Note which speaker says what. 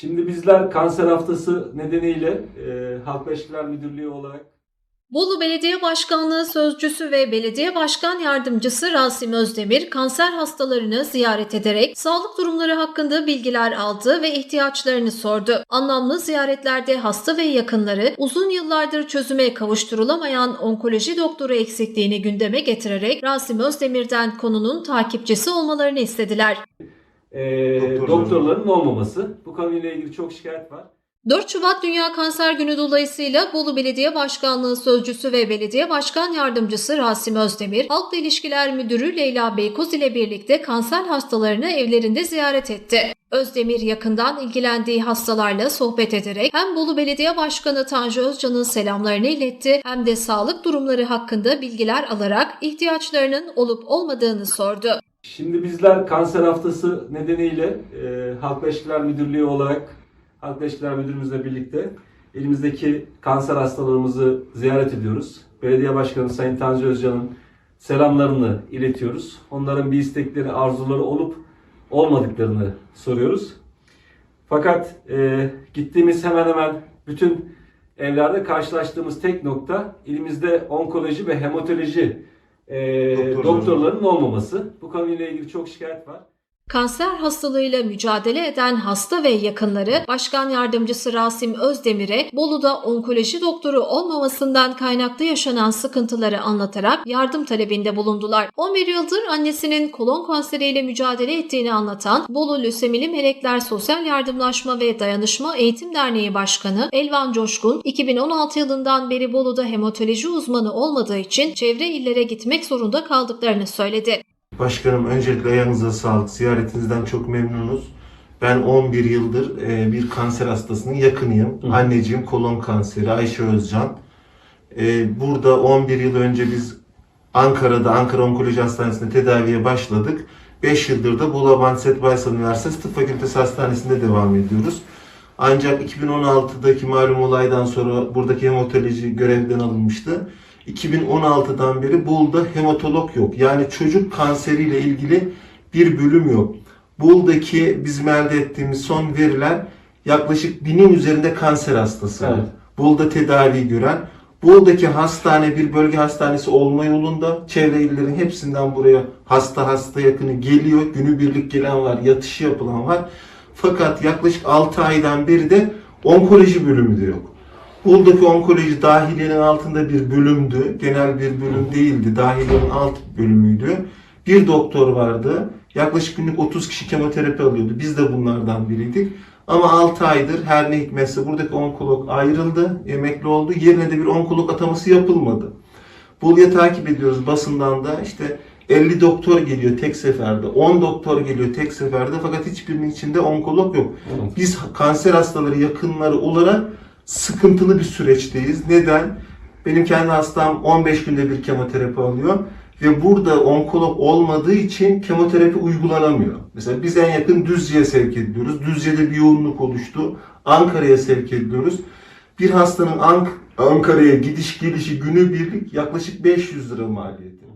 Speaker 1: Şimdi bizler kanser haftası nedeniyle e, Halkla İlişkiler Müdürlüğü olarak
Speaker 2: Bolu Belediye Başkanlığı Sözcüsü ve Belediye Başkan Yardımcısı Rasim Özdemir kanser hastalarını ziyaret ederek sağlık durumları hakkında bilgiler aldı ve ihtiyaçlarını sordu. Anlamlı ziyaretlerde hasta ve yakınları uzun yıllardır çözüme kavuşturulamayan onkoloji doktoru eksikliğini gündeme getirerek Rasim Özdemir'den konunun takipçisi olmalarını istediler.
Speaker 1: e,
Speaker 3: Doktorların-
Speaker 1: doktorların olmaması. Bu konuyla ilgili çok şikayet var.
Speaker 2: 4 Şubat Dünya Kanser Günü dolayısıyla Bolu Belediye Başkanlığı Sözcüsü ve Belediye Başkan Yardımcısı Rasim Özdemir, Halkla İlişkiler Müdürü Leyla Beykoz ile birlikte kanser hastalarını evlerinde ziyaret etti. Özdemir yakından ilgilendiği hastalarla sohbet ederek hem Bolu Belediye Başkanı Tanju Özcan'ın selamlarını iletti hem de sağlık durumları hakkında bilgiler alarak ihtiyaçlarının olup olmadığını sordu.
Speaker 1: Şimdi bizler kanser haftası nedeniyle e, Halkla İlişkiler Müdürlüğü olarak Halkla İlişkiler Müdürümüzle birlikte elimizdeki kanser hastalarımızı ziyaret ediyoruz. Belediye Başkanı Sayın Tanju Özcan'ın selamlarını iletiyoruz. Onların bir istekleri, arzuları olup olmadıklarını soruyoruz. Fakat e, gittiğimiz hemen hemen bütün evlerde karşılaştığımız tek nokta ilimizde onkoloji ve hematoloji e,
Speaker 3: Doktorların-
Speaker 1: olmaması. Bu konuyla ilgili çok şikayet var.
Speaker 2: Kanser hastalığıyla mücadele eden hasta ve yakınları Başkan Yardımcısı Rasim Özdemir'e Bolu'da onkoloji doktoru olmamasından kaynaklı yaşanan sıkıntıları anlatarak yardım talebinde bulundular. 11 yıldır annesinin kolon kanseriyle mücadele ettiğini anlatan Bolu Lösemili Melekler Sosyal Yardımlaşma ve Dayanışma Eğitim Derneği Başkanı Elvan Coşkun, 2016 yılından beri Bolu'da hematoloji uzmanı olmadığı için çevre illere gitmek zorunda kaldıklarını söyledi.
Speaker 3: Başkanım öncelikle ayağınıza sağlık. Ziyaretinizden çok memnunuz. Ben 11 yıldır e, bir kanser hastasının yakınıyım.
Speaker 1: Hı.
Speaker 3: Anneciğim kolon kanseri Ayşe Özcan. E, burada 11 yıl önce biz Ankara'da Ankara Onkoloji Hastanesi'nde tedaviye başladık. 5 yıldır da Bolu Abant Baysal Üniversitesi Tıp Fakültesi Hastanesi'nde devam ediyoruz. Ancak 2016'daki malum olaydan sonra buradaki hematoloji görevden alınmıştı. 2016'dan beri Bolu'da hematolog yok. Yani çocuk kanseriyle ilgili bir bölüm yok. Bolu'daki bizim elde ettiğimiz son veriler yaklaşık binin üzerinde kanser hastası var.
Speaker 1: Evet.
Speaker 3: Bolu'da tedavi gören. Bolu'daki hastane bir bölge hastanesi olma yolunda. Çevre illerin hepsinden buraya hasta hasta yakını geliyor. Günübirlik gelen var, yatışı yapılan var. Fakat yaklaşık 6 aydan beri de onkoloji bölümü de yok. Buradaki onkoloji dahiliyenin altında bir bölümdü. Genel bir bölüm değildi. Dahiliyenin alt bölümüydü. Bir doktor vardı. Yaklaşık günlük 30 kişi kemoterapi alıyordu. Biz de bunlardan biriydik. Ama 6 aydır her ne hikmetse buradaki onkolog ayrıldı, emekli oldu. Yerine de bir onkolog ataması yapılmadı. Bolu'ya takip ediyoruz basından da işte 50 doktor geliyor tek seferde, 10 doktor geliyor tek seferde fakat hiçbirinin içinde onkolog yok. Biz kanser hastaları yakınları olarak sıkıntılı bir süreçteyiz. Neden? Benim kendi hastam 15 günde bir kemoterapi alıyor ve burada onkolog olmadığı için kemoterapi uygulanamıyor. Mesela biz en yakın Düzce'ye sevk ediyoruz. Düzce'de bir yoğunluk oluştu. Ankara'ya sevk ediyoruz. Bir hastanın Ank- Ankara'ya gidiş gelişi günü birlik yaklaşık 500 lira maliyeti.